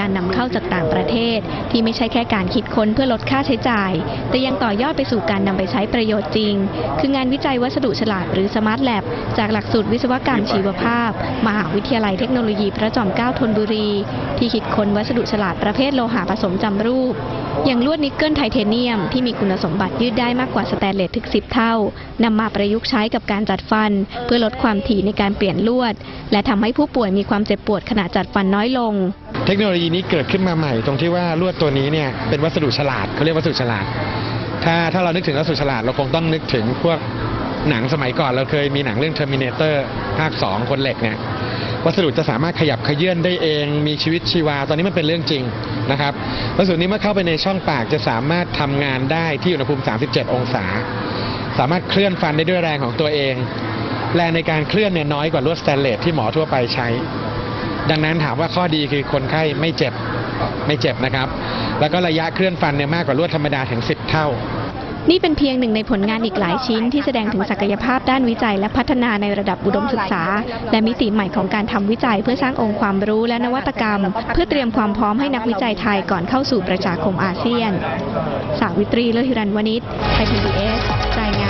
การนำเข้าจากต่างประเทศ ที่ไม่ใช่แค่การคิดค้นเพื่อลดค่าใช้จ่าย แต่ยังต่อยอดไปสู่การนำไปใช้ประโยชน์จริง คืองานวิจัยวัสดุฉลาดหรือสมาร์ทแลบจากหลักสูตรวิศวกรรมชีวภาพ มหาวิทยาลัยเทคโนโลยีพระจอมเกล้าธนบุรี ที่คิดค้นวัสดุฉลาดประเภทโลหะผสมจำรูปอย่างลวดนิกเกิลไทเทเนียมที่มีคุณสมบัติยืดได้มากกว่าสแตนเลสถึง 10 เท่านำมาประยุกต์ใช้กับการจัดฟัน เพื่อลดความถี่ในการเปลี่ยนลวด และทำให้ผู้ป่วยมีความเจ็บปวดขณะจัดฟันน้อยลง เทคโนโลยีนี้เกิดขึ้นมาใหม่ตรงที่ว่าลวดตัวนี้เนี่ยเป็นวัสดุฉลาดเขาเรียกวัสดุฉลาด ถ้าถ้าเรานึกถึงวัสดุฉลาดเราคงต้องนึกถึงพวกหนังสมัยก่อนเราเคยมีหนังเรื่อง Terminator ภาค 2 คนเหล็กเนี่ย วัสดุจะสามารถขยับขยื่นได้เอง มีชีวิตชีวา ตอนนี้มันเป็นเรื่องจริงนะครับวัสดุนี้เมื่อเข้าไปในช่องปากจะสามารถทำงานได้ที่อุณหภูมิ 37 องศา สามารถเคลื่อนฟันได้ด้วยแรงของตัวเอง แรงในการเคลื่อนเนี่ยน้อยกว่าลวดสแตนเลสที่หมอทั่วไปใช้ ดังนั้นถามว่าข้อดีคือคนไข้ไม่เจ็บไม่เจ็บนะครับ แล้วก็ระยะเคลื่อนฟันเนี่ยมากกว่าลวดธรรมดาถึง 10 เท่า นี่เป็นเพียงหนึ่งในผลงานอีกหลายชิ้นที่แสดงถึงศักยภาพด้านวิจัยและพัฒนาในระดับอุดมศึกษา และมิติใหม่ของการทำวิจัยเพื่อสร้างองค์ความรู้และนวัตกรรม เพื่อเตรียมความพร้อมให้นักวิจัยไทยก่อนเข้าสู่ประชาคมอาเซียน สาวิตรีเลหิรันวณิชไทยพีบีเอสรายงาน